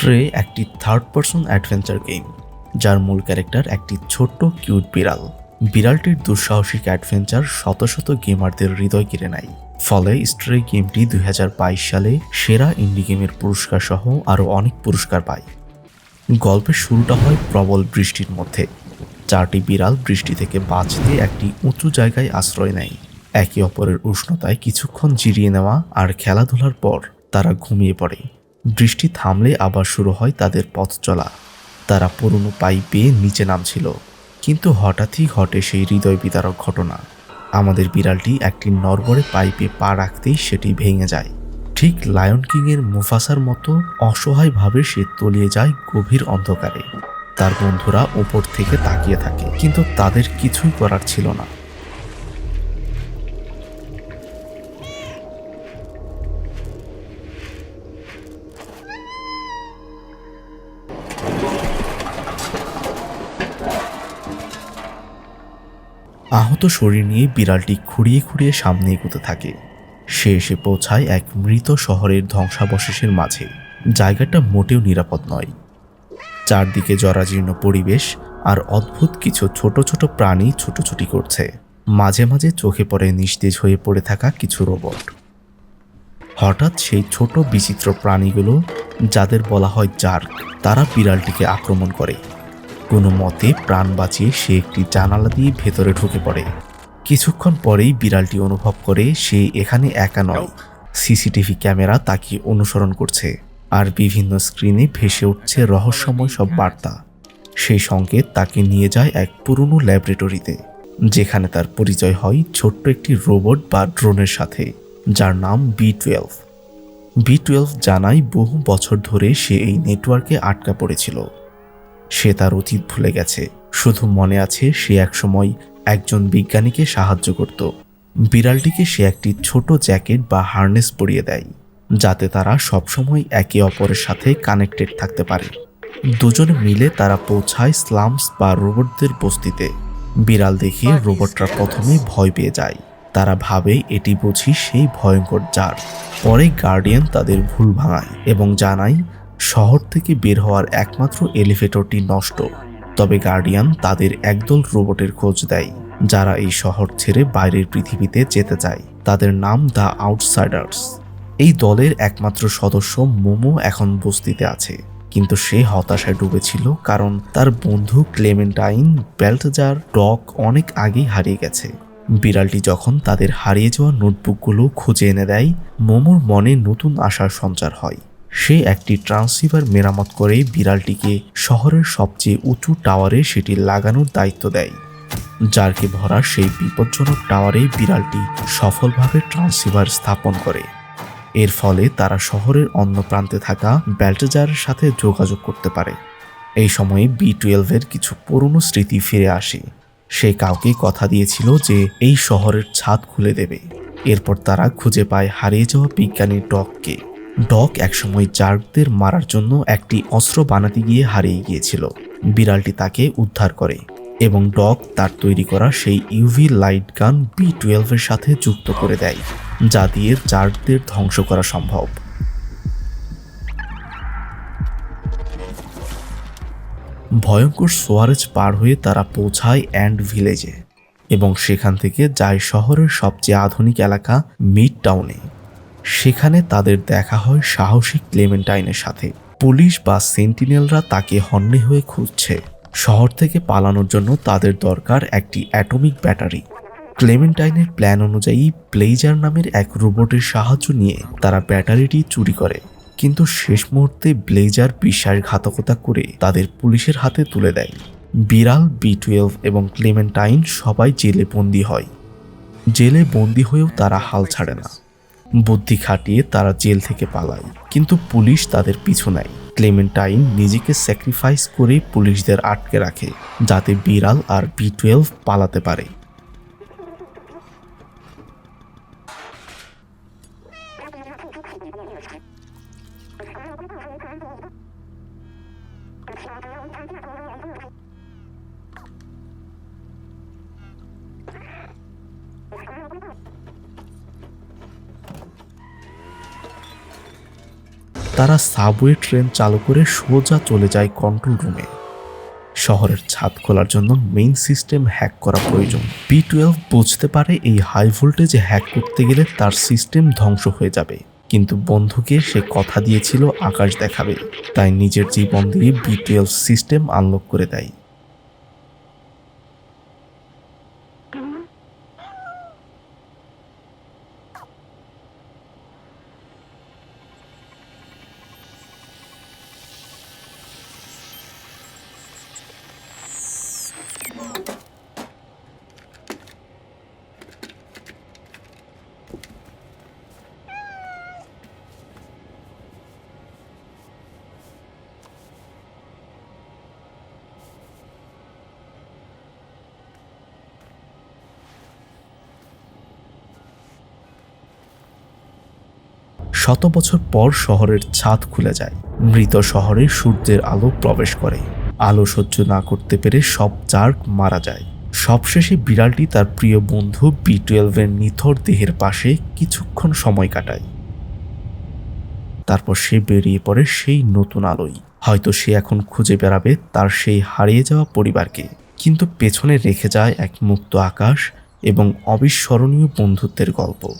স্ট্রে একটি third person adventure game যার মূল ক্যারেক্টার একটি ছোট্ট কিউট বিড়াল। বিড়ালটির দুঃসাহসিক অ্যাডভেঞ্চার শত শত গেমারদের হৃদয় কেড়ে নেয়। ফলে স্ট্রে গেমটি দুই হাজার বাইশ সালে সেরা ইন্ডি গেমের পুরস্কার সহ আরও অনেক পুরস্কার পায়। গল্পের শুরুটা হয় প্রবল বৃষ্টির মধ্যে, চারটি বিড়াল বৃষ্টি থেকে বাঁচতে একটি উঁচু জায়গায় আশ্রয় নেয়। একে অপরের উষ্ণতায় কিছুক্ষণ জিরিয়ে নেওয়া আর খেলাধুলার পর তারা ঘুমিয়ে পড়ে। বৃষ্টি থামলে আবার শুরু হয় তাদের পথ চলা। তারা পুরনো পাইপ পেয়ে নিচে নামছিল। কিন্তু হঠাৎই ঘটে সেই হৃদয় বিদারক ঘটনা। আমাদের বিড়ালটি একটি নরবরে পাইপে পা রাখতেই সেটি ভেঙে যায়। ঠিক লায়ন কিংয়ের মুফাসার মতো অসহায়ভাবে সে তলিয়ে যায় গভীর অন্ধকারে। তার বন্ধুরা ওপর থেকে তাকিয়ে থাকে, কিন্তু তাদের কিছুই করার ছিল না। আহত শরীর নিয়ে বিড়ালটি খুঁড়িয়ে খুঁড়িয়ে সামনে এগোতে থাকে। সে এসে পৌঁছায় এক মৃত শহরের ধ্বংসাবশেষের মাঝে। জায়গাটা মোটেও নিরাপদ নয়। চারদিকে জরাজীর্ণ পরিবেশ আর অদ্ভুত কিছু ছোট ছোট প্রাণী ছুটোছুটি করছে। মাঝে মাঝে চোখে পড়ে নিস্তেজ হয়ে পড়ে থাকা কিছু রোবট। হঠাৎ সেই ছোট বিচিত্র প্রাণীগুলো, যাদের বলা হয় জার্ক, তারা বিড়ালটিকে আক্রমণ করে। কোনো মতে প্রাণ বাঁচিয়ে সে একটি জানালা দিয়ে ভেতরে ঢুকে পড়ে। কিছুক্ষণ পরেই বিড়ালটি অনুভব করে সে এখানে একা নয়। সিসিটিভি ক্যামেরা তাকে অনুসরণ করছে আর বিভিন্ন স্ক্রিনে ভেসে উঠছে রহস্যময় সব বার্তা। সেই সংকেত তাকে নিয়ে যায় এক পুরনো ল্যাবরেটরিতে, যেখানে তার পরিচয় হয় ছোট্ট একটি রোবট বা ড্রোনের সাথে, যার নাম বি টুয়েলভ। বি টুয়েলভ জানায় বহু বছর ধরে সে এই নেটওয়ার্কে আটকা পড়েছিল। সে তার অতীত ভুলে গেছে। শুধু মনে আছে সে একসময় একজন বিজ্ঞানীকে সাহায্য করত। বিড়ালটিকে সে একটি ছোট জ্যাকেট বা হার্নেস পরিয়ে দেয়, যাতে তারা সবসময় একে অপরের সাথে কানেক্টেড থাকতে পারে। দুজনে মিলে তারা পৌঁছায় স্লামস বা রোবটদের বস্তিতে। বিড়াল দেখে রোবটরা প্রথমে ভয় পেয়ে যায়। তারা ভাবে এটি বুঝি সেই ভয়ঙ্কর জার। পরে গার্ডিয়ান তাদের ভুল ভাঙায় এবং জানায় শহর থেকে বের হওয়ার একমাত্র এলিভেটরটি নষ্ট। তবে গার্ডিয়ান তাদের একদল রোবটের খোঁজ দেয়, যারা এই শহর ছেড়ে বাইরের পৃথিবীতে যেতে চায়। তাদের নাম দ্য আউটসাইডার্স। এই দলের একমাত্র সদস্য মোমো এখন বস্তিতে আছে, কিন্তু সে হতাশায় ডুবেছিল কারণ তার বন্ধু ক্লেমেন্টাইন বেল্টজার ডক অনেক আগেই হারিয়ে গেছে। বিড়ালটি যখন তাদের হারিয়ে যাওয়া নোটবুকগুলো খুঁজে এনে দেয়, মোমোর মনে নতুন আশার সঞ্চার হয়। সে একটি ট্রান্সিভার মেরামত করে বিড়ালটিকে শহরের সবচেয়ে উঁচু টাওয়ারে সেটি লাগানোর দায়িত্ব দেয় জারকে ভরা সেই বিপজ্জনক টাওয়ারে বিড়ালটি সফলভাবে ট্রান্সিভার স্থাপন করে। এর ফলে তারা শহরের অন্য প্রান্তে থাকা ব্যাল্টেজারের সাথে যোগাযোগ করতে পারে। এই সময়ে বি টুয়েলভের কিছু পুরনো স্মৃতি ফিরে আসে। সে কাউকে কথা দিয়েছিল যে এই শহরের ছাদ খুলে দেবে। এরপর তারা খুঁজে পায় হারিয়ে যাওয়া বিজ্ঞানী ডককে ডক একসময় জার্কদের মারার জন্য একটি অস্ত্র বানাতে গিয়ে হারিয়ে গিয়েছিল। বিড়ালটি তাকে উদ্ধার করে এবং ডক তার তৈরি করা সেই ইউভি লাইট গান বি টুয়েলভের সাথে যুক্ত করে দেয়, যা দিয়ে জার্কদের ধ্বংস করা সম্ভব। ভয়ঙ্কর সোয়ারেজ পার হয়ে তারা পৌঁছায় অ্যান্ড ভিলেজে এবং সেখান থেকে যায় শহরের সবচেয়ে আধুনিক এলাকা মিড টাউনে সেখানে তাদের দেখা হয় সাহসী ক্লেমেন্টাইনের সাথে। পুলিশ বা সেন্টিনেলরা তাকে হন্যে হয়ে খুঁজছে। শহর থেকে পালানোর জন্য তাদের দরকার একটি অ্যাটমিক ব্যাটারি। ক্লেমেন্টাইনের প্ল্যান অনুযায়ী ব্লেজার নামের এক রোবটের সাহায্য নিয়ে তারা ব্যাটারিটি চুরি করে। কিন্তু শেষ মুহূর্তে ব্লেজার বিশ্বাসঘাতকতা করে তাদের পুলিশের হাতে তুলে দেয়। বিড়াল, বি টুয়েলভ এবং ক্লেমেন্টাইন সবাই জেলে বন্দি হয়। জেলে বন্দি হয়েও তারা হাল ছাড়ে না। বুদ্ধি খাটিয়ে তারা জেল থেকে পালায়। কিন্তু পুলিশ তাদের পিছু নেয়। ক্লেমেন্টাইন নিজেকে স্যাক্রিফাইস করে পুলিশদের আটকে রাখে, যাতে বিড়াল আর বি টুয়েলভ পালাতে পারে। তারা সাবওয়ে ট্রেন চালু করে সোজা চলে যায় কন্ট্রোল রুমে শহরের ছাদ খোলার জন্য মেইন সিস্টেম হ্যাক করা প্রয়োজন। বি টুয়েলভ বুঝতে পারে এই হাই ভোল্টেজ হ্যাক করতে গেলে তার সিস্টেম ধ্বংস হয়ে যাবে। কিন্তু বন্ধুকে সে কথা দিয়েছিল, আকাশ দেখাবে। তাই নিজের জীবন দিয়ে বি টুয়েলভ সিস্টেম আনলক করে দেয়। শত বছর পর শহরের ছাদ খুলে যায়। মৃত শহরে সূর্যের আলো প্রবেশ করে। আলো সহ্য না করতে পেরে সব জার্ক মারা যায়। সবশেষে বিড়ালটি তার প্রিয় বন্ধু বি টুয়েলভের নিথর দেহের পাশে কিছুক্ষণ সময় কাটায়। তারপর সে বেরিয়ে পড়ে সেই নতুন আলোয়। হয়তো সে এখন খুঁজে বেড়াবে তার সেই হারিয়ে যাওয়া পরিবারকে। কিন্তু পেছনে রেখে যায় এক মুক্ত আকাশ এবং অবিস্মরণীয় বন্ধুত্বের গল্প।